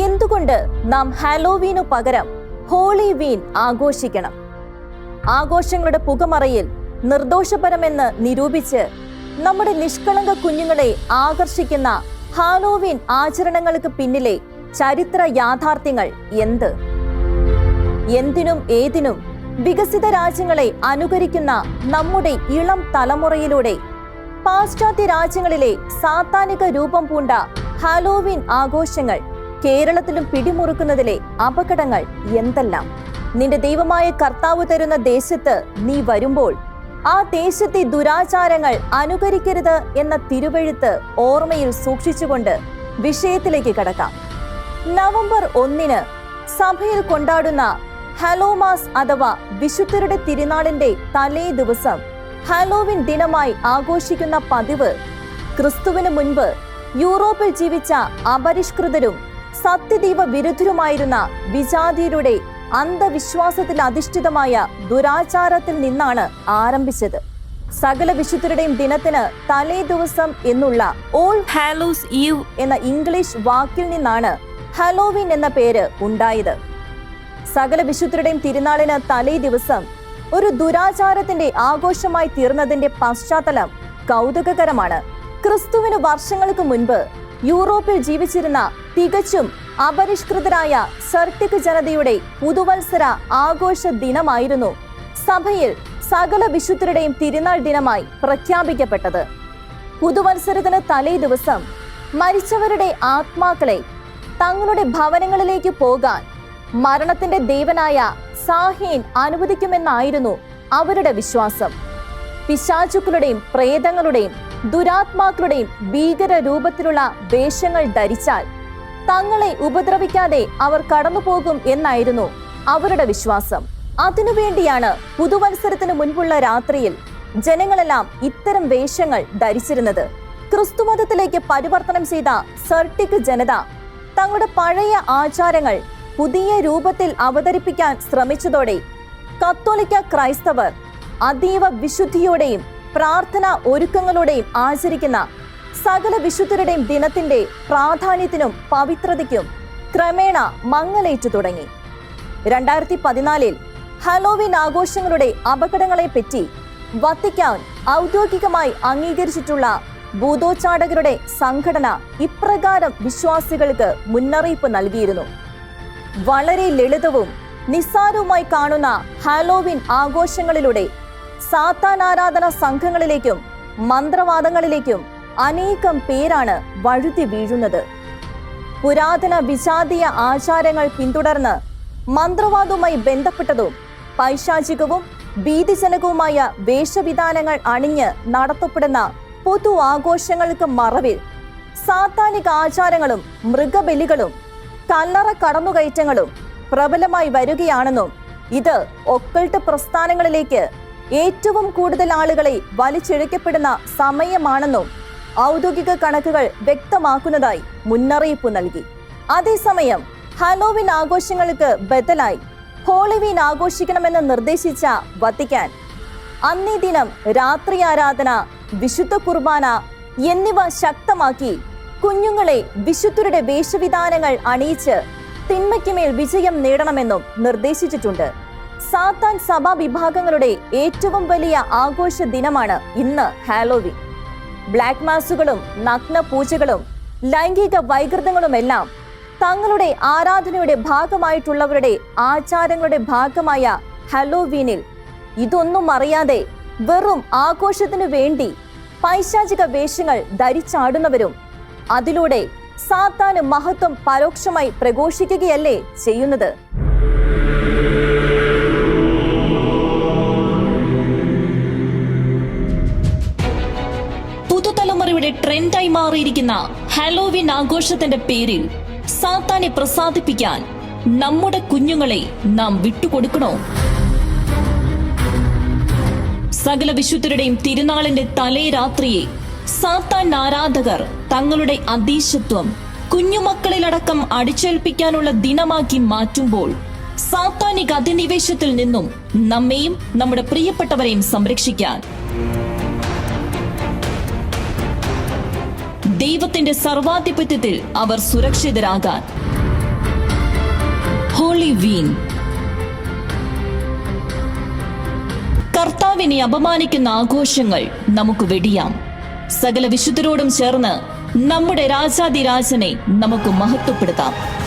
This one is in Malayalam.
എന്തുകൊണ്ട് നാം ഹാലോവീനു പകരം ഹോളി വീൻ ആഘോഷിക്കണം? ആഘോഷങ്ങളുടെ പുകമറയിൽ നിർദോഷപരമെന്ന് നിരൂപിച്ച് നമ്മുടെ നിഷ്കളങ്ക കുഞ്ഞുങ്ങളെ ആകർഷിക്കുന്ന ഹാലോവീൻ ആചരണങ്ങൾക്ക് പിന്നിലെ ചരിത്ര യാഥാർത്ഥ്യങ്ങൾ എന്ത്? എന്തിനും ഏതിനും വികസിത രാജ്യങ്ങളെ അനുകരിക്കുന്ന നമ്മുടെ ഇളം തലമുറയിലൂടെ പാശ്ചാത്യ രാജ്യങ്ങളിലെ സാത്താനിക രൂപം പൂണ്ട ഹാലോവീൻ ആഘോഷങ്ങൾ കേരളത്തിലും പിടിമുറുക്കുന്നതിലെ അപകടങ്ങൾ എന്തെല്ലാം? നിന്റെ ദൈവമായ കർത്താവ് തരുന്ന ദേശത്ത് നീ വരുമ്പോൾ ആ ദേശത്തെ ദുരാചാരങ്ങൾ അനുകരിക്കരുത് എന്ന തിരുവെഴുത്ത് ഓർമ്മയിൽ സൂക്ഷിച്ചുകൊണ്ട് വിഷയത്തിലേക്ക് കടക്കാം. നവംബർ ഒന്നിന് സഭയിൽ കൊണ്ടാടുന്ന ഹലോമാസ് അഥവാ വിശുദ്ധരുടെ തിരുനാളിന്റെ തലേ ദിവസം ഹാലോവിൻ ദിനമായി ആഘോഷിക്കുന്ന പതിവ് ക്രിസ്തുവിന് മുൻപ് യൂറോപ്പിൽ ജീവിച്ച അപരിഷ്കൃതരും സത്യദൈവ വിരുദ്ധരുമായിരുന്ന വിജാതിയരുടെ അന്ധവിശ്വാസത്തിൽ അധിഷ്ഠിതമായ ദുരാചാരത്തിൽ നിന്നാണ് ആരംഭിച്ചത്. സകല വിശുദ്ധരുടെയും ദിനത്തിന് തലേ ദിവസം എന്നുള്ള ഓൾ ഹാലോസ് ഈവ് എന്ന ഇംഗ്ലീഷ് വാക്കിൽ നിന്നാണ് ഹലോവിൻ എന്ന പേര് ഉണ്ടായത്. സകല വിശുദ്ധരുടെയും തിരുനാളിന് തലേ ദിവസം ഒരു ദുരാചാരത്തിന്റെ ആഘോഷമായി തീർന്നതിന്റെ പശ്ചാത്തലം കൗതുകകരമാണ്. ക്രിസ്തുവിന് വർഷങ്ങൾക്ക് മുൻപ് യൂറോപ്പിൽ ജീവിച്ചിരുന്ന തികച്ചും അപരിഷ്കൃതരായ സർട്ടിക് ജനതയുടെ പുതുവത്സര ആഘോഷ ദിനമായിരുന്നു സഭയിൽ സകല വിശുദ്ധരുടെയും തിരുനാൾ ദിനമായി പ്രഖ്യാപിക്കപ്പെട്ടത്. പുതുവത്സരത്തിന് തലേ ദിവസം മരിച്ചവരുടെ ആത്മാക്കളെ തങ്ങളുടെ ഭവനങ്ങളിലേക്ക് പോകാൻ മരണത്തിന്റെ ദേവനായ സാഹീൻ അനുവദിക്കുമെന്നായിരുന്നു അവരുടെ വിശ്വാസം. പിശാചുക്കളുടെയും പ്രേതങ്ങളുടെയും ദുരാത്മാക്കളുടെയും ഭീകര രൂപത്തിലുള്ള വേഷങ്ങൾ ധരിച്ചാൽ തങ്ങളെ ഉപദ്രവിക്കാതെ അവർ കടന്നുപോകും എന്നായിരുന്നു അവരുടെ വിശ്വാസം. അതിനുവേണ്ടിയാണ് പുതുവത്സരത്തിന് മുൻപുള്ള രാത്രിയിൽ ജനങ്ങളെല്ലാം ഇത്തരം വേഷങ്ങൾ ധരിച്ചിരുന്നത്. ക്രിസ്തുമതത്തിലേക്ക് പരിവർത്തനം ചെയ്ത സർട്ടിക് ജനത തങ്ങളുടെ പഴയ ആചാരങ്ങൾ പുതിയ രൂപത്തിൽ അവതരിപ്പിക്കാൻ ശ്രമിച്ചതോടെ കത്തോലിക്ക ക്രൈസ്തവർ അതീവ വിശുദ്ധിയോടെയും പ്രാർത്ഥന ഒരുക്കങ്ങളോടെയും ആചരിക്കുന്ന സകല വിശുദ്ധരുടെയും ദിനത്തിന്റെ പ്രാധാന്യത്തിനും പവിത്രതയ്ക്കും ക്രമേണ മങ്ങലേറ്റു തുടങ്ങി. രണ്ടായിരത്തി പതിനാലിൽ ഹലോവിൻ ആഘോഷങ്ങളുടെ അപകടങ്ങളെപ്പറ്റി വത്തിക്കാൻ ഔദ്യോഗികമായി അംഗീകരിച്ചിട്ടുള്ള ഭൂതോച്ചാടകരുടെ സംഘടന ഇപ്രകാരം വിശ്വാസികൾക്ക് മുന്നറിയിപ്പ് നൽകിയിരുന്നു. വളരെ ലളിതവും നിസ്സാരവുമായി കാണുന്ന ഹാലോവിൻ ആഘോഷങ്ങളിലൂടെ സാത്താൻ ആരാധന സംഘങ്ങളിലേക്കും മന്ത്രവാദങ്ങളിലേക്കും അനേകം പേരാണ് വഴുതി വീഴുന്നത്. പുരാതന വിജാതീയ ആചാരങ്ങൾ പിന്തുടർന്ന് മന്ത്രവാദവുമായി ബന്ധപ്പെട്ടതും പൈശാചികവും ഭീതിജനകവുമായ വേഷവിധാനങ്ങൾ അണിഞ്ഞ് നടത്തപ്പെടുന്ന പൊതു ആഘോഷങ്ങൾക്ക് മറവിൽ സാത്താനിക ആചാരങ്ങളും മൃഗബലികളും കല്ലറ കടന്നുകയറ്റങ്ങളും പ്രബലമായി വരികയാണെന്നും ഇത് ഒക്കൾട്ട് പ്രസ്ഥാനങ്ങളിലേക്ക് ഏറ്റവും കൂടുതൽ ആളുകളെ വലിച്ചിഴക്കപ്പെടുന്ന സമയമാണെന്നും ഔദ്യോഗിക കണക്കുകൾ വ്യക്തമാക്കുന്നതായി മുന്നറിയിപ്പ് നൽകി. അതേസമയം ഹലോവിൻ ആഘോഷങ്ങൾക്ക് ബദലായി ഹോളിവീൻ ആഘോഷിക്കണമെന്ന് നിർദ്ദേശിച്ച വത്തിക്കാൻ അന്നേ ദിനം രാത്രി ആരാധന വിശുദ്ധ കുർബാന എന്നിവ ശക്തമാക്കി കുഞ്ഞുങ്ങളെ വിശുദ്ധരുടെ വേഷവിധാനങ്ങൾ അണിയിച്ച് തിന്മയ്ക്കുമേൽ വിജയം നേടണമെന്നും നിർദ്ദേശിച്ചിട്ടുണ്ട്. സാത്താൻ സഭാ വിഭാഗങ്ങളുടെ ഏറ്റവും വലിയ ആഘോഷ ദിനമാണ് ഇന്ന് ഹാലോവിൻ. ബ്ലാക്ക് മാസുകളും നഗ്ന പൂജകളും ലൈംഗിക വൈകൃതങ്ങളുമെല്ലാം തങ്ങളുടെ ആരാധനയുടെ ഭാഗമായിട്ടുള്ളവരുടെ ആചാരങ്ങളുടെ ഭാഗമായ ഹലോവീനിൽ ഇതൊന്നും അറിയാതെ വെറും ആഘോഷത്തിനു വേണ്ടി പൈശാചിക വേഷങ്ങൾ ധരിച്ചാടുന്നവരും അതിലൂടെ സാത്താന് മഹത്വം പരോക്ഷമായി പ്രഘോഷിക്കുകയല്ലേ ചെയ്യുന്നത്? ട്രെൻഡായി മാറിയിരിക്കുന്ന ഹാലോവിൻ ആഘോഷത്തിന്റെ പേരിൽ സാത്താനെ പ്രസാദിപ്പിക്കാൻ നമ്മുടെ കുഞ്ഞുങ്ങളെ നാം വിട്ടുകൊടുക്കണോ? സകല വിശുദ്ധരുടെയും തിരുനാളിന്റെ തലേ രാത്രിയെ സാത്താൻ ആരാധകർ തങ്ങളുടെ അതീശത്വം കുഞ്ഞുമക്കളിലടക്കം അടിച്ചേൽപ്പിക്കാനുള്ള ദിനമാക്കി മാറ്റുമ്പോൾ സാത്താനിക അധിനിവേശത്തിൽ നിന്നും നമ്മെയും നമ്മുടെ പ്രിയപ്പെട്ടവരെയും സംരക്ഷിക്കാൻ. ദൈവത്തിന്റെ സർവാധിപത്യത്തിൽ അവർ സുരക്ഷിതരാകാൻ. ഹോളി വീൻ കർത്താവിനെ അപമാനിക്കുന്ന ആഘോഷങ്ങൾ നമുക്ക് വെടിയാം. സകല വിശുദ്ധരോടും ചേർന്ന് നമ്മുടെ രാജാതിരാജനെ നമുക്ക് മഹത്വപ്പെടുത്താം.